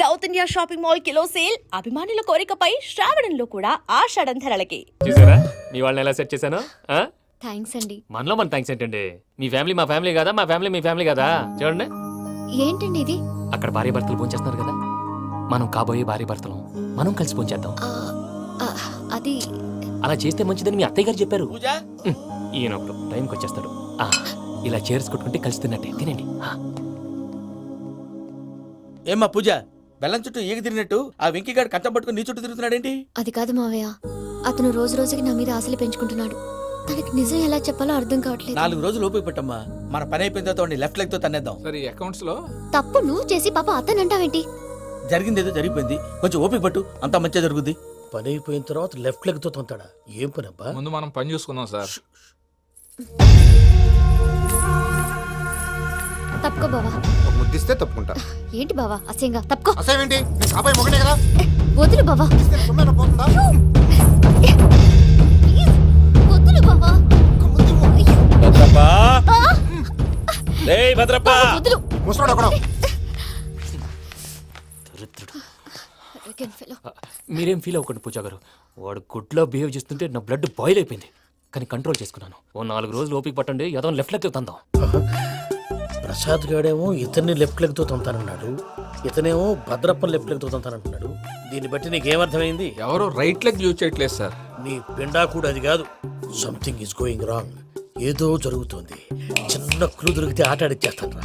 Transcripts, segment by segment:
South India shopping mall kilo sale అభిమానుల కోరికపై శ్రావణంలో కూడా ఆషాఢం ధరలకి. చూసారా? మీ వాళ్ళని ఎలా సెట్ చేశాను? ఆ? థ్యాంక్స్ అండి. మనలో మన థ్యాంక్స్ ఏంటండి? మీ ఫ్యామిలీ మా ఫ్యామిలీ కదా? మా ఫ్యామిలీ మీ ఫ్యామిలీ కదా? చూడండి. ఏంటండి ఇది? అక్కడ భార్య భర్తలు పోంచేస్తున్నారు కదా. మనం కాబోయే భార్య భర్తలు. మనం కలిసి పోంచేద్దాం ఆ, ఆ, అది అలా చేస్తే మంచిదని మీ అత్తయ్య గారు చెప్పారు. ఈయన ఒకడు. టైంకి వచ్చేస్తాడు. ఆ, ఇలా చేర్స్ కొట్టుకుంటే కలిసి తిన్నట్టే. తినండి. ఆ. ఏమ్మా పూజ? బెల్లం చుట్టూ ఈగ తిరిగినట్టు ఆ వెంకీగాడు కట్టం పట్టుకుని నీ చుట్టూ తిరుగుతున్నాడేంటి? అది కాదు మావయ్య. అతను రోజు రోజుకి నా మీద ఆశలు పెంచుకుంటున్నాడు. తనకి నిజం ఎలా చెప్పాలో అర్థం కావట్లేదు. నాలుగు రోజులు ఓపిక పట్టమ్మా. మన పని అయిపోయిన తర్వాత లెఫ్ట్ లెగ్తో తన్నేద్దాం. సరే అకౌంట్స్లో? తప్పు నువ్వు చేసి పాప అతను అంటావేంటి జరిగింది ఏదో జరిగిపోయింది. కొంచెం ఓపిక పట్టు. అంతా మంచిగా జరుగుద్ది. పని అయిపోయిన తర్వాత లెఫ్ట్ లెగ్తో తొంతాడా? ఏం పని అబ్బా? ముందు మనం పని చూసుకుందాం సార్. తప్పుకో బావా. ఒక ముద్దిస్తే తప్పుకుంటా. ఏంటి బావా? అసహ్యంగా. తప్పుకో. అసేమేంటి నీ కాబోయే మొగనే కదా. వదులు బావా. ఇస్తే సొమ్మేనా పోతుందా ప్లీజ్, వదులు బావా. భద్రప్పా. ఆ, రేయ్ భద్రప్పా. వదులు. Arrogant fellow. ఆ, మీరేం ఫీల్ అవ్వకండి పూజా గారు. వాడు గుడ్లో బిహేవ్ చేస్తుంటే నా బ్లడ్ బాయిల్ అయిపోయింది. కానీ కంట్రోల్ చేసుకున్నాను. ఓ నాలుగు రోజులు ఓపిక పట్టండి ఏదో లెఫ్ట్ లెక్క తందాం. ప్రసాద్ గాడేమో ఇతన్ని లెఫ్ట్ లెగ్తో తొంతానన్నాడు. ఇతనేమో భద్రప్పని లెఫ్ట్ లెగ్తో తొంతానంటున్నాడు దీన్ని బట్టి నీకేమర్థమైంది? ఎవరు? రైట్ లెగ్ యూజ్ చేయట్లేదు సార్ నీ పిండా కూడా అది కాదు. సంథింగ్ ఇస్ గోయింగ్ రాంగ్ ఏదో జరుగుతోంది. చిన్న క్లూ దొరికితే ఆట ఆడిచ్చేస్తాను రా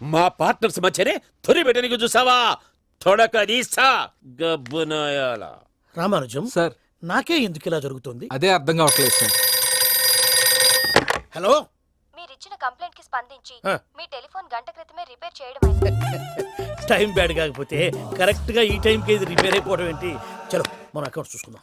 మా పార్ట్నర్స్ మధ్యనే తొలి పెట్టడానికి చూసావా? తొడక గబ్బునాయాల రామానుజం సార్. నాకే ఎందుకు ఇలా జరుగుతుంది? అదే అర్థం కావట్లేదు సార్. హలో? మీరిచ్చిన కంప్లైంట్కి స్పందించి. మీ టెలిఫోన్ గంట క్రితమే రిపేర్ చేయడం టైం బ్యాడ్ కాకపోతే కరెక్ట్గా ఈ టైంకి ఇది రిపేర్ అయిపోవడం ఏంటి? చలో మన అకౌంట్ చూసుకుందాం.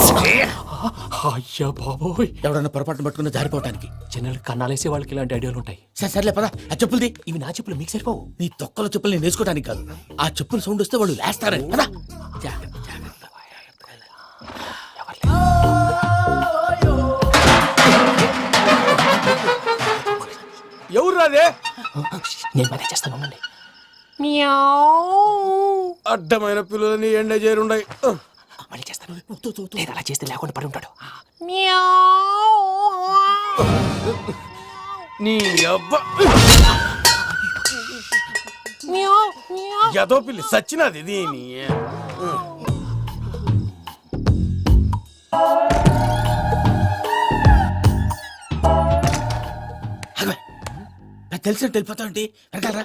అయ్యా బాబోయ్. ఎవడన్నా పొరపాటున పట్టుకున్న జారిపోవటానికి. జనరల్ కన్నాలేసే వాళ్ళకి ఇలాంటి ఐడియాలు ఉంటాయి. సరే సర్లే పదా. ఆ చెప్పులది. ఇవి నా చెప్పులు మీకు సరిపోవు. నీ తొక్కల చెప్పులు నేను వేసుకోవడానికి కాదు. ఆ చెప్పుల సౌండ్ వస్తే వాళ్ళు లేస్తారని పదా. ఎవరు రాదే? నేను మేనేజ్ చేస్తాను ఉండండి. అడ్డమైన పిల్లలని ఎండ చేరుండయి. మళ్ళీ చేస్తాను. లేదు అలా చేస్తే లేకుండా పడి ఉంటాడు. నీ అబ్బ ఎదో పిల్లి సచ్చినది దీని. నాకు తెలిసినట్టు వెళ్ళిపోతావు ఏంటి? వెనకాలరా.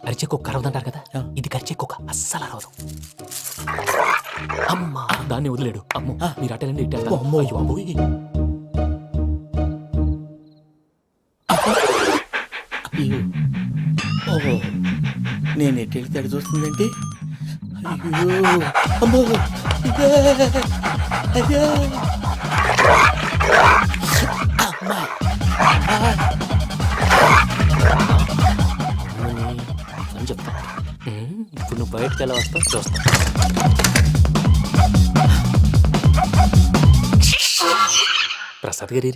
అరిచే కుక్క అరవదంటారు కదా? ఇది కరిచే కుక్క అస్సలు అరవదు అమ్మా! దాన్ని వదిలేడు. అమ్మో! మీరు అటెండి ఇటు అమ్మో. అయ్యో అమ్మోయ్. ఓహో నేను ఎటు వెళ్తే అటు చూస్తుందంటే? అయ్యో! అమ్మో. అయ్యో! అమ్మా! నువ్వు బయటకు ఎలా వస్తావు? చూస్తా. ప్రసాద్ గారి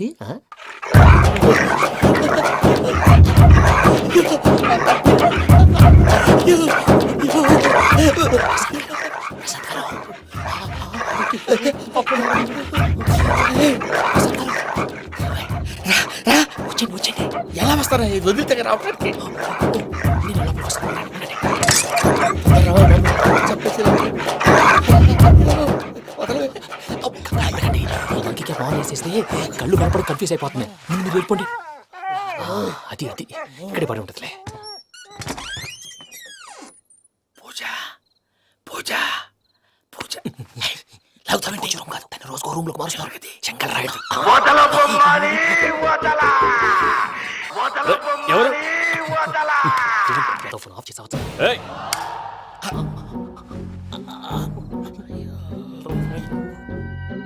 ఎలా వస్తారా? వదిలితే రావడానికి. చేసేస్తే కళ్ళు కనపడి కన్ఫ్యూజ్ అయిపోతున్నాయి. ముందు మీరు వెళ్ళిపోండి. అది అది. ఇక్కడే పడి ఉంటుందిలే. పూజ పూజ రూమ్ కాదు తన రోజుకో మారుస్తున్నారు రాయడు. ఎవరు? ఫోన్ ఆఫ్ చేసావచ్చు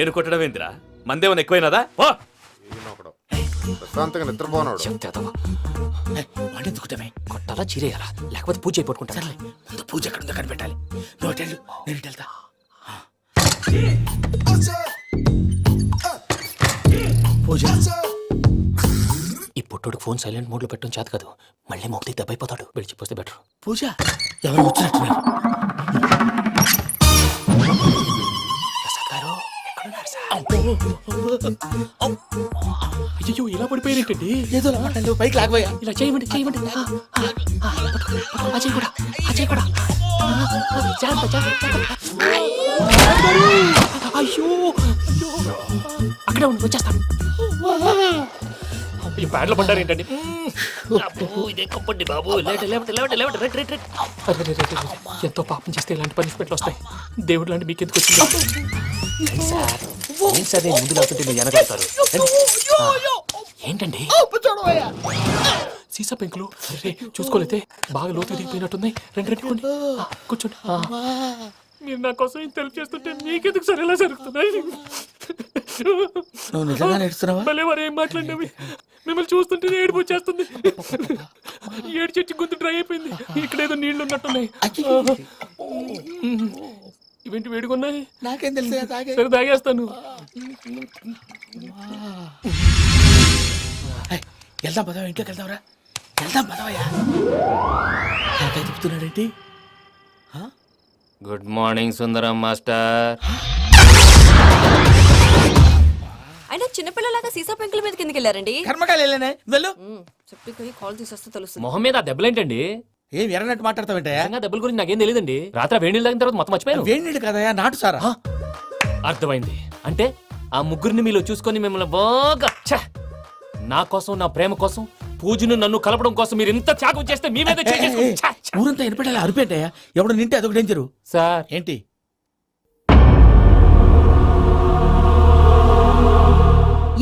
నేను కొట్టడం ఏందిరా? మందేమన్నా ఎక్కువైనదా? పో! ప్రశాంతంగా నిద్రపోనాడు. వాడెందుకుంటామే? కొట్టాలా చీరేయాలా? లేకపోతే పూజ అయిపోట్టుకుంటా సర్లే ముందు పూజ ఎక్కడ ఉందో కనిపెట్టాలి. నువ్వు నేను ఇటు వెళ్తా. పూజ. ఈ పుట్టోడికి ఫోన్ సైలెంట్ మోడ్లో పెట్టడం చేత కాదు. మళ్ళీ మొక్కి దెబ్బైపోతాడు విడిచిపోతే బెటర్. పూజ? ఎవరు వచ్చినట్టున్నారు అయ్యో ఇలా పడిపోయారేంటండి ఏదో లమ్మంటాను పైకి లాగబోయా? ఇలా చేయమండి చేయమండి. కూడా కూడా జాగ్రత్త, జాగ్రత్త, అయ్యో. అక్కడే ఉండి వచ్చేస్తాను. ఈ బ్యాడ్లో పడ్డారు ఏంటండి? బాబు రే, రే, రే, రే. ఎంతో పాపం చేస్తే ఇలాంటి పనిష్మెంట్లు వస్తాయి. దేవుడు లాంటి మీకు ఎందుకు వచ్చింది? రండి సార్ ఏం సార్ నేను ముందు లేకుంటే మీరు వెనకాడతారు ఏంటండి? సీసా పెంకులు అరే చూసుకోలేతే బాగా లోతుగా దిగిపోయినట్టున్నాయి రెండు రెండు కూర్చోండి. మీరు నా కోసం ఇంత హెల్ప్ చేస్తుంటే మీకెందుకు సరే ఎలా జరుగుతున్నాయి? నువ్వు నిజంగా నేర్చుతున్నావా? భలే వారు ఏం మాట్లాడినవి. మిమ్మల్ని చూస్తుంటే ఏడుపు వచ్చేస్తుంది. ఏడు చెట్టు గొంతు డ్రై అయిపోయింది. ఇక్కడ ఏదో నీళ్ళు ఉన్నట్టున్నాయి. ఇవేంటి వేడుకున్నాయి నాకేం తెలుసు తాగే. సరే తాగేస్తాను. వెళ్దాం పదవా ఇంట్లోకి వెళ్దాంరా. వెళ్దాం పదవయ్యా. నాకై చెప్తున్నాడేంటి గుడ్ మార్నింగ్ సుందరం మాస్టర్. అయినా చిన్నపిల్లలాగా సీసా పెంకుల మీద కిందకి వెళ్ళారండి. కర్మకాయలు వెళ్ళానే? వెళ్ళు. చెప్పి కాల్ తీసేస్తే తెలుస్తుంది. మొహం మీద ఆ దెబ్బలేంటండి? ఏం ఎర్రనట్టు మాట్లాడతావేంటయ్యా? నిజంగా దెబ్బల గురించి నాకేం తెలియదండి రాత్రి వేడి నీళ్ళు తాగిన తర్వాత మొత్తం మర్చిపోయాను. వేణిడు కదయ్యా నాటు సారా? అర్థమైంది. అంటే ఆ ముగ్గురిని మీలో చూసుకొని మిమ్మల్ని బాగా ఛ! నా కోసం నా ప్రేమ కోసం పూజను నన్ను కలపడం కోసం మీరు ఇంత త్యాగం చేస్తే మీ మీద! ఊరంతా ఎనపెట్టాలి అరిపేటయ్యా? ఎవడు నింటే అదొక డేంజరు సార్. ఏంటి?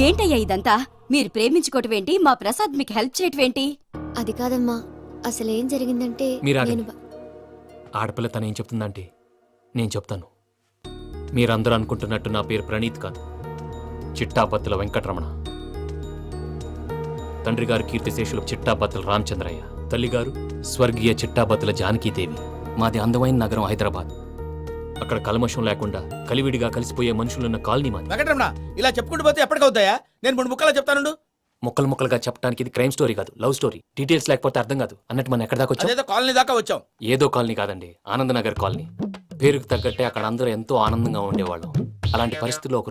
ఏంటయ్యా ఇదంతా? మీరు ప్రేమించుకోవటం ఏంటి మా ప్రసాద్ మీకు హెల్ప్ చేయటం ఏంటి అది కాదమ్మా. అసలు ఏం జరిగిందంటే మీరు నేను ఆగండి. బ- ఆడపిల్ల తను ఏం చెప్తుందంటే నేను చెప్తాను. మీరందరూ అనుకుంటున్నట్టు నా పేరు ప్రణీత్ కాదు. చిట్టాబత్తుల వెంకటరమణ. తండ్రి గారు కీర్తిశేషులు చిట్టాబత్తుల రామచంద్రయ్య. తల్లిగారు స్వర్గీయ చిట్టాబత్తుల జానకీదేవి. మాది అందమైన నగరం హైదరాబాద్. అక్కడ కల్మషం లేకుండా కలివిడిగా కలిసిపోయే మనుషులున్న కాలనీ మాది. వెంకటరమణ ఇలా చెప్పుకుంటూ పోతే ఎప్పటికవుతాయా? నేను మూడు ముక్కలా చెప్తానుండు. ముక్కలు ముక్కలుగా చెప్పడానికి ఇది క్రైమ్ స్టోరీ కాదు లవ్ స్టోరీ. డీటెయిల్స్ లేకపోతే అర్థం కాదు. అన్నట్టు మనం ఎక్కడ దాకా వచ్చాం? అదేదో కాలనీ దాకా వచ్చాం. ఏదో కాలనీ కాదండి ఆనందనగర్ కాలనీ. పేరుకు తగ్గట్టే అక్కడ అందరూ ఎంతో ఆనందంగా ఉండేవాళ్ళం. అలాంటి పరిస్థితుల్లో ఒక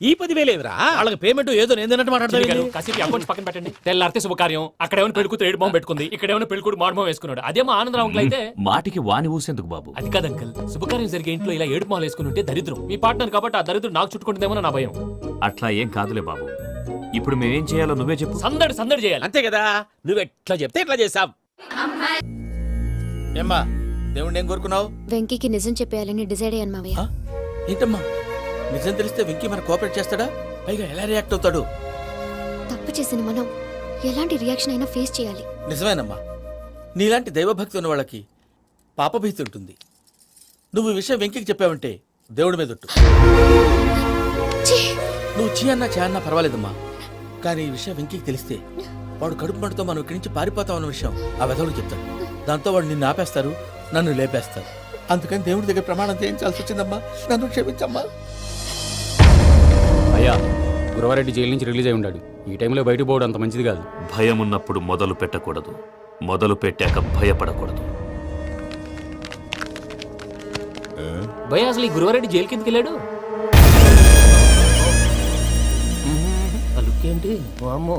ఈ పదివేలేదురా వాళ్ళకి పేమెంట్ ఏదో నేను తిన్నట్టు మాట్లాడతాను కాసేపు అకౌంట్స్ పక్కన పెట్టండి. తెల్లారితే శుభకార్యం. అక్కడ ఏమైనా పెళ్ళికూతురు ఏడు బాంబు పెట్టుకుంది. ఇక్కడ ఏమైనా పెళ్ళికూడు మాడు బాంబు వేసుకున్నాడు. అదేమో ఆనందరావు అంకుల్ అయితే మాటికి వాని ఊసేందుకు బాబు. అది కాదు అంకల్. శుభకార్యం జరిగే ఇంట్లో ఇలా ఏడు మాలు వేసుకుని ఉంటే దరిద్రం. మీ పార్ట్నర్ కాబట్టి ఆ దరిద్రం నాకు చుట్టుకుంటుందేమో నా భయం. అట్లా ఏం కాదులే బాబు. ఇప్పుడు మేమేం చేయాలో నువ్వే చెప్పు. సందడి సందడి చేయాలి. అంతే కదా? నువ్వు ఎట్లా చెప్తే ఎట్లా చేసావు ఏమ్మా దేవుణ్ణి ఏం కోరుకున్నావు? వెంకీకి నిజం చెప్పేయాలని డిసైడ్ అయ్యాను మావయ్య? ఏంటమ్మా? నిజం తెలిస్తే వెంకీ మన కోఆపరేట్ చేస్తాడా? పైగా ఎలా రియాక్ట్ అవుతాడు? తప్పు చేసిన మనం ఎలాంటి రియాక్షన్ అయినా ఫేస్ చేయాలి. నిజమేనమ్మా. నీలాంటి దైవభక్తి ఉన్న వాళ్ళకి పాపభీతి ఉంటుంది. నువ్వు ఈ విషయం వెంకికి చెప్పావంటే దేవుడి మీద ఒట్టు. ఛీ! నువ్వు చీ అన్నా చే అన్నా పర్వాలేదమ్మా. కానీ ఈ విషయం వెంకికి తెలిస్తే వాడు కడుపు మంటతో మనం ఇక్కడి నుంచి పారిపోతాం అన్న విషయం ఆ వెధవుడు చెప్తాడు దాంతో వాడు నిన్ను ఆపేస్తారు నన్ను లేపేస్తారు. అందుకని దేవుడి దగ్గర ప్రమాణం చేయించాల్సి వచ్చిందమ్మా. నన్ను క్షమించమ్మా. అయ్యా గురవారెడ్డి జైలు నుంచి రిలీజ్ అయి ఉన్నాడు ఈ టైంలో బయటకు పోవడం అంత మంచిది కాదు. భయం ఉన్నప్పుడు మొదలు పెట్టకూడదు. మొదలు పెట్టాక భయపడకూడదు. భయ అసలు ఈ గురువారెడ్డి జైలు కిందకి వెళ్ళాడు? ఆ లుక్ ఏంటి? వామ్మో.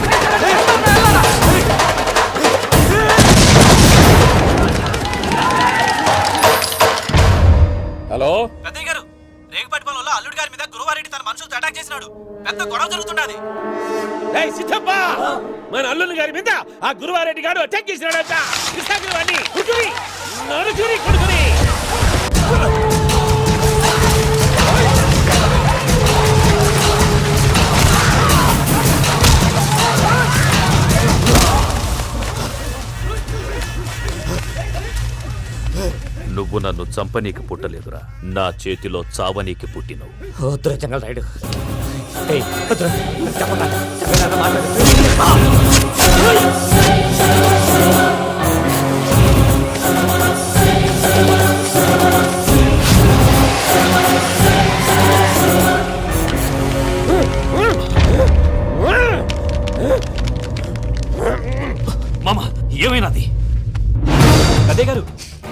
పెద్దయ్య గారు రేగుపాటి పొలంలో అల్లుడి గారి మీద గురువారెడ్డి తన మనుషులతో అటాక్ చేసినాడు. పెద్ద గొడవ జరుగుతున్నది ఏయ్ సిద్ధప్ప! మన అల్లుని గారి మీద ఆ గురువారెడ్డి గారు అటాక్ చేసినాడట. కృష్ణాగిరి వాడిని నరుచురి కొడుకుని. నువ్వు నన్ను చంపనీకి పుట్టలేదురా నా చేతిలో చావనీకి పుట్టినవు వద్దురా ఏయ్, వద్దురా. మాట్లాడు.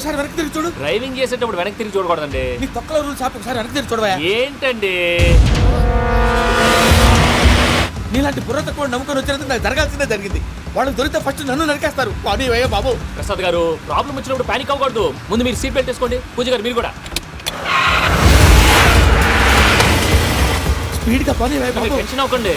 ఒకసారి వెనక్కి తిరిగి చూడు. డ్రైవింగ్ చేసేటప్పుడు వెనక్కి తిరిగి చూడకూడదండి. నీ తొక్కలో రూల్స్ ఆపి ఒకసారి వెనక్కి తిరిగి చూడవా ఏంటండి? నీలాంటి బుర్ర తక్కువ నమ్ముకొని వచ్చినందుకు నాకు జరగాల్సిందే జరిగింది. వాళ్ళు దొరికితే ఫస్ట్ నన్ను నరికేస్తారు. కానీ బాబు. ప్రసాద్ గారు ప్రాబ్లం వచ్చినప్పుడు పానిక్ అవ్వకూడదు. ముందు మీరు సీట్ బెల్ట్ వేసుకోండి. పూజ గారు మీరు కూడా. స్పీడ్గా పని టెన్షన్ అవ్వకండి.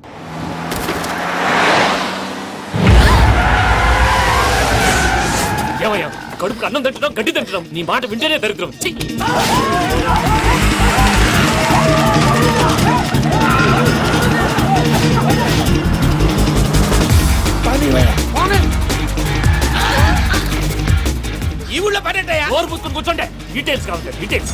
ఏమయ్యా? కడుపుకి అన్నం తింటున్నాం గడ్డి తింటున్నాం. నీ మాట వింటేనే దరిద్రం. ఛీ! ఈ ఊళ్ళో పడేటయ్యా ఓరు పుస్తకం కూర్చోండి. డీటెయిల్స్ కావాలి డీటెయిల్స్